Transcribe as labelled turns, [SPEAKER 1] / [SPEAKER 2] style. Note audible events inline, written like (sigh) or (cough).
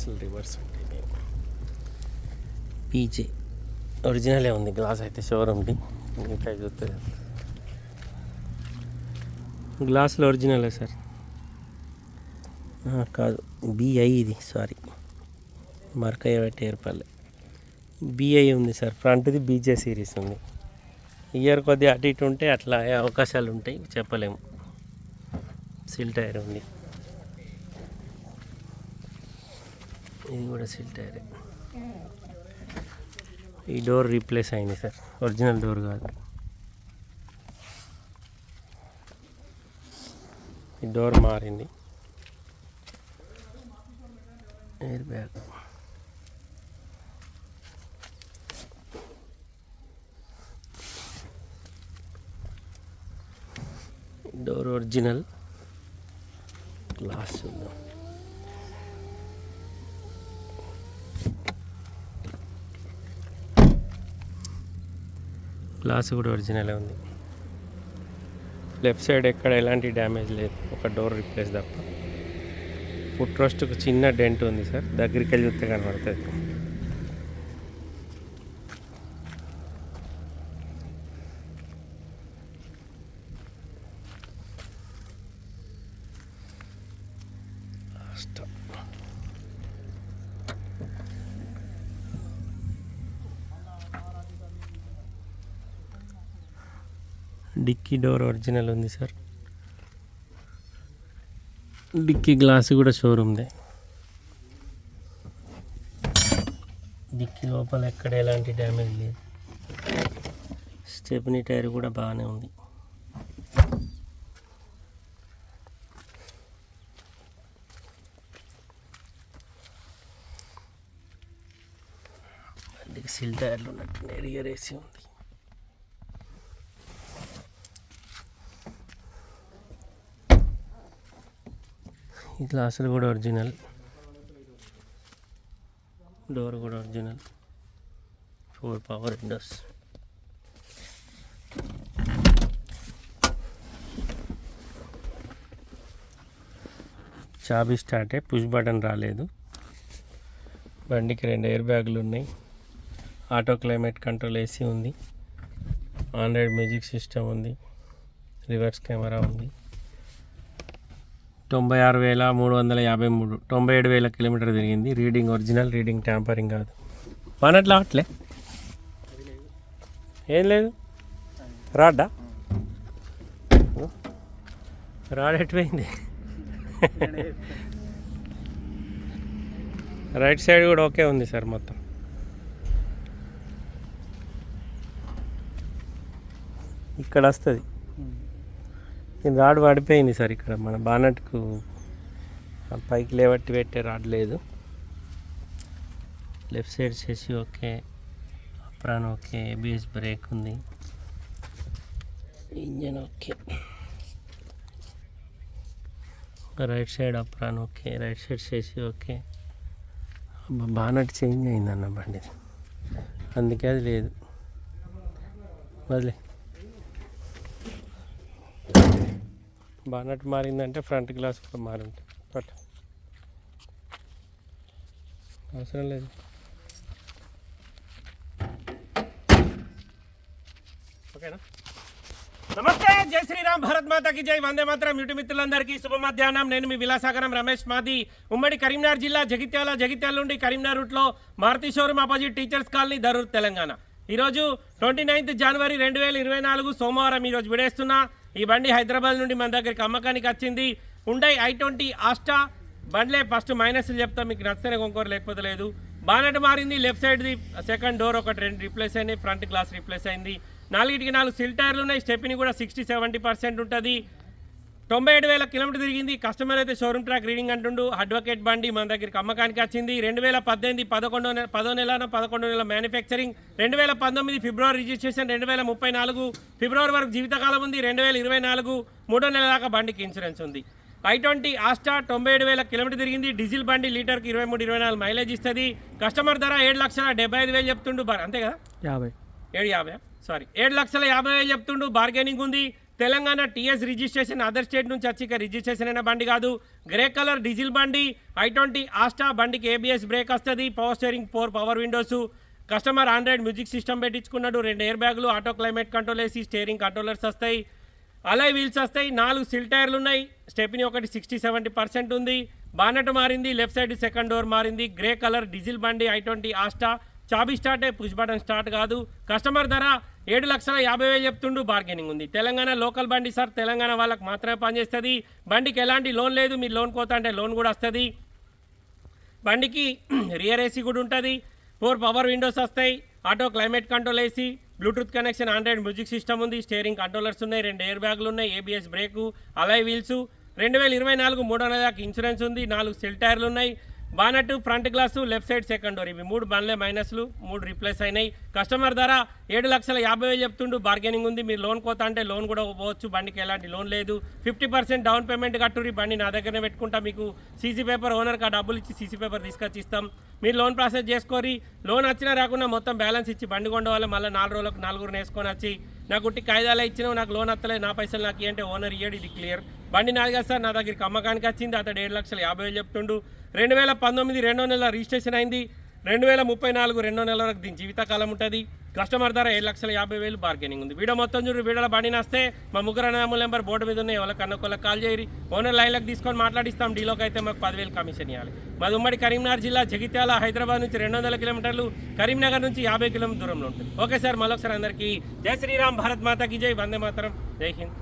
[SPEAKER 1] గ్లాసులు రివర్స్ ఉంటాయి పీచే ఒరిజినలే ఉంది గ్లాస్ అయితే షోరూమ్ది. ఇంకా చూస్తుంది గ్లాసులు ఒరిజినలే సార్? కాదు. బిఐ ఇది సారీ. మరకయ్య పెట్టి ఏర్పల్లె బిఐ ఉంది సార్. ఫ్రంట్ది బీజే సిరీస్ ఉంది. ఇయర్ కొద్దిగా అటు ఇటు ఉంటే అట్లా అవకాశాలు ఉంటాయి. చెప్పలేము. సిల్ టైర్ ఉంది. ఇది కూడా సిల్ టైరే ఈ డోర్ రీప్లేస్ అయింది సార్. ఒరిజినల్ డోర్ కాదు. ఈ డోర్ మారింది. Air bag. Door original. Glass చూద్దాం గ్లాస్ కూడా ఒరిజినలే ఉంది. లెఫ్ట్ సైడ్ ఎక్కడ ఎలాంటి డ్యామేజ్ లేదు. ఒక డోర్ రిప్లేస్ తప్ప. ఫుట్ రోస్ట్కు చిన్న డెంట్ ఉంది సార్. దగ్గరికి వెళ్ళి చూస్తే కనబడుతుంది. Stop. డిక్కీ డోర్ ఒరిజినల్ ఉంది సార్. డిక్కీ గ్లాస్ కూడా షోరూమ్దే. డిక్కీ లోపల ఎక్కడ ఎలాంటి డ్యామేజ్ లేదు. స్టెప్నీ టైర్ కూడా బాగానే ఉంది. సిల్ టైర్లు ఉన్నట్టు రియర్ ఏసీ ఉంది. ఇట్లా అసలు కూడా ఒరిజినల్ డోర్ కూడా ఒరిజినల్ ఫోర్ పవర్ విండోస్ చాబీ స్టార్టే పుష్ బటన్ రాలేదు. బండికి రెండు ఎయిర్ బ్యాగులు ఉన్నాయి. ఆటో క్లైమేట్ కంట్రోల్ ఏసీ ఉంది. ఆండ్రాయిడ్ మ్యూజిక్ సిస్టమ్ ఉంది. రివర్స్ కెమెరా ఉంది. తొంభై ఆరు వేల మూడు వందల యాభై మూడు తొంభై ఏడు వేల కిలోమీటర్ తిరిగింది. రీడింగ్ ఒరిజినల్ రీడింగ్ ట్యాంపరింగ్ కాదు. పనట్లా అట్లే. ఏం లేదు. రాడ్డా? రాడ్ రైట్ సైడ్ కూడా ఓకే ఉంది సార్ మొత్తం. ఇక్కడ వస్తుంది. ఈ రాడ్ పడిపోయింది సార్ ఇక్కడ. మన బానట్కు పైకి లేవట్టి పెట్టే రాడ్ లేదు. లెఫ్ట్ సైడ్ చేసి okay. Apron okay. ABS brake ఉంది. Engine okay. Right side apron okay. Right side చేసి ఓకే. అబ్బా, బానట్ చేంజ్ అయిందన్న బండి. అందుకే అది లేదు. వదిలే. బానట్ మారిందంటే ఫ్రంట్ గ్లాస్ కూడా మారింది. పట్ అవసరం లేదు. ఓకేనా? నమస్తే జై శ్రీరామ్ భారత్ మాతకి జై. వందే మాత్రం. యూటి మిత్రులందరికీ శుభ మధ్యాహ్నం నేను మీ విలాసాగరం రమేష్ మాది. ఉమ్మడి కరీంనగర్ జిల్లా జగిత్యాల జగిత్యాల నుండి కరీంనగర్ రూట్లో Maruti showroom opposite teachers colony Darur Telangana. ఈరోజు ట్వంటీ నైన్త్ జనవరి రెండు వేల ఇరవై నాలుగు సోమవారం ఈరోజు విడేస్తున్నా. ఈ బండి హైదరాబాద్ నుండి మన దగ్గరికి అమ్మకానికి వచ్చింది. ఉండే ఐ ట్వంటీ ఆస్టా బండ్లే ఫస్ట్ మైనస్లు చెప్తా మీకు నచ్చితేనే కొనుక్కోరు లేకపోతే లేదు. బానెట్ మారింది లెఫ్ట్ సైడ్ది సెకండ్ డోర్ ఒకటి రెండు రిప్లేస్ అయినాయి ఫ్రంట్ గ్లాస్ రిప్లేస్ అయింది. నాలుగిటికి నాలుగు సిల్ టైర్లు ఉన్నాయి స్టెప్ని కూడా సిక్స్టీ సెవెంటీ పర్సెంట్ ఉంటుంది. తొంభై ఏడు వేల కిలోమీటర్ తిరిగింది. కస్టమర్ అయితే షోరూమ్ ట్రాక్ రీడింగ్ అంటుండు. అడ్వకేట్ బండి మన దగ్గరికి అమ్మకానికి వచ్చింది. రెండు వేల పద్దెనిమిది పదకొండో నెల పదో నెల పదకొండో నెల మ్యానుఫ్యాక్చరింగ్ రెండు వేల పంతొమ్మిది ఫిబ్రవరి రిజిస్ట్రేషన్. రెండు వేల ముప్పై నాలుగు ఫిబ్రవరి వరకు జీవితకాలం ఉంది. రెండు వేల ఇరవై నాలుగు మూడో నెల దాకా బండికి ఇన్సూరెన్స్ ఉంది. ఐ ట్వంటీ ఆస్టా తొంభై ఏడు వేల కిలోమీటర్ తిరిగింది. డీజిల్ బండి లీటర్కి ఇరవై మూడు ఇరవై నాలుగు మైలేజ్ ఇస్తుంది. కస్టమర్ ధర ఏడు లక్షల డెబ్బై ఐదు వేలు చెప్తుండు. బా- అంతే కదా?
[SPEAKER 2] యాభై.
[SPEAKER 1] ఏడు యాభై సారీ ఏడు లక్షల యాభై వేలు చెప్తుండు. బార్గెనింగ్ ఉంది. Telangana TS registration other state నుంచి వచ్చి ఇక రిజిస్ట్రేషన్ అయిన బండి కాదు. గ్రే కలర్ డీజిల్ బండి ఐ ట్వంటీ ఆస్టా బండికి ఏబిఎస్ బ్రేక్ వస్తుంది power steering four power windows customer Android music system పెట్టించుకున్నాడు రెండు ఎయిర్ బ్యాగులు ఆటో క్లైమేట్ కంట్రోల్ వేసి స్టీరింగ్ కంట్రోలర్స్ వస్తాయి. అలాయ్ వీల్స్ వస్తాయి నాలుగు సిల్ టైర్లు ఉన్నాయి. స్టెప్ని ఒకటి సిక్స్టీ సెవెంటీ పర్సెంట్ ఉంది. బానెట్ మారింది లెఫ్ట్ సైడ్ సెకండ్ డోర్ మారింది. గ్రే కలర్ డీజిల్ బండి ఐ ట్వంటీ ఆస్టా చాబీ స్టార్టే పుష్ బటన్ స్టార్ట్ కాదు. కస్టమర్ ధర ఏడు లక్షల యాభై వేలు చెప్తుండు బార్గెనింగ్ ఉంది. తెలంగాణ లోకల్ బండి సార్ తెలంగాణ వాళ్ళకి మాత్రమే పనిచేస్తుంది బండికి ఎలాంటి లోన్ లేదు మీరు లోన్ కోత అంటే లోన్ కూడా వస్తుంది. బండికి (clears throat) రియర్ ఏసీ కూడా ఉంటుంది. ఫోర్ పవర్ విండోస్ వస్తాయి. Auto climate control AC bluetooth connection android music system ఉంది. స్టీరింగ్ కంట్రోలర్స్ ఉన్నాయి రెండు ఎయిర్ బ్యాగులు ఉన్నాయి ఏబిఎస్ బ్రేకు అలాయ్ వీల్స్ రెండు వేల ఇరవై నాలుగు మూడో నెల దాకా ఇన్సూరెన్స్ ఉంది. నాలుగు సెల్ టైర్లు ఉన్నాయి. Bonnet front glass left side second door. ఇవి మూడు బండ్లే మైనస్లు మూడు రిప్లేస్ అయినాయి. కస్టమర్ ధర ఏడు లక్షల యాభై వేలు చెప్తుండు బార్గెనింగ్ ఉంది. మీరు లోన్ కోత అంటే లోన్ కూడా పోవచ్చు బండికి ఎలాంటి లోన్ లేదు. ఫిఫ్టీ పర్సెంట్ డౌన్ పేమెంట్ కట్టురి బండి నా దగ్గరనే పెట్టుకుంటా. మీకు సీసీ పేపర్ ఓనర్కి ఆ డబ్బులు ఇచ్చి సీసీ పేపర్ తీసుకొచ్చి ఇస్తాం. మీరు లోన్ ప్రాసెస్ చేసుకోరి. లోన్ వచ్చినా రాకుండా మొత్తం బ్యాలెన్స్ ఇచ్చి బండి కొండవాళ్ళు మళ్ళీ నాలుగు రోజులకు నలుగురు వేసుకొని వచ్చి నాకు ఉట్టి కాయిదాలు ఇచ్చినావు నాకు లోన్ వస్తలేదు నా పైసలు నాకు అంటే ఓనర్ ఇయ్యడు ఇది క్లియర్. బండి నాదిగా సార్ నా దగ్గరికి అమ్మకానికి వచ్చింది అతడు ఏడు లక్షల యాభై వేలు చెప్తుండు. రెండు వేల పంతొమ్మిది రెండో నెల రిజిస్ట్రేషన్ అయింది రెండు వేల ముప్పై నాలుగు రెండో నెల వరకు దీని జీవితకాలం ఉంటుంది. కస్టమర్ ధర ఏడు లక్షల యాభై వేలు బార్గెనింగ్ ఉంది. వీడియో మొత్తం చూడు వీడియోలో బండి నస్తే మా ముగ్గురు అన్నదమ్ముల నెంబర్ బోర్డు మీద ఉన్నాయి ఎవరికి అన్నకొల్లకు కాల్ చేయరు. ఓనర్ లైన్లకు తీసుకొని మాట్లాడిస్తాం డీలోకి అయితే మాకు పదివేలు కమిషన్ ఇవ్వాలి మాది ఉమ్మడి కరీంనగర్ జిల్లా జగిత్యాల హైదరాబాద్ నుంచి రెండు వందల కిలోమీటర్లు కరీంనగర్ నుంచి యాభై కిలోమీటర్ దూరంలో ఉంటుంది. ఓకే సార్ మరొకసారి అందరికీ జై శ్రీరామ్ భారత్ మాతాకి జై వందే మాతరం జై హింద్.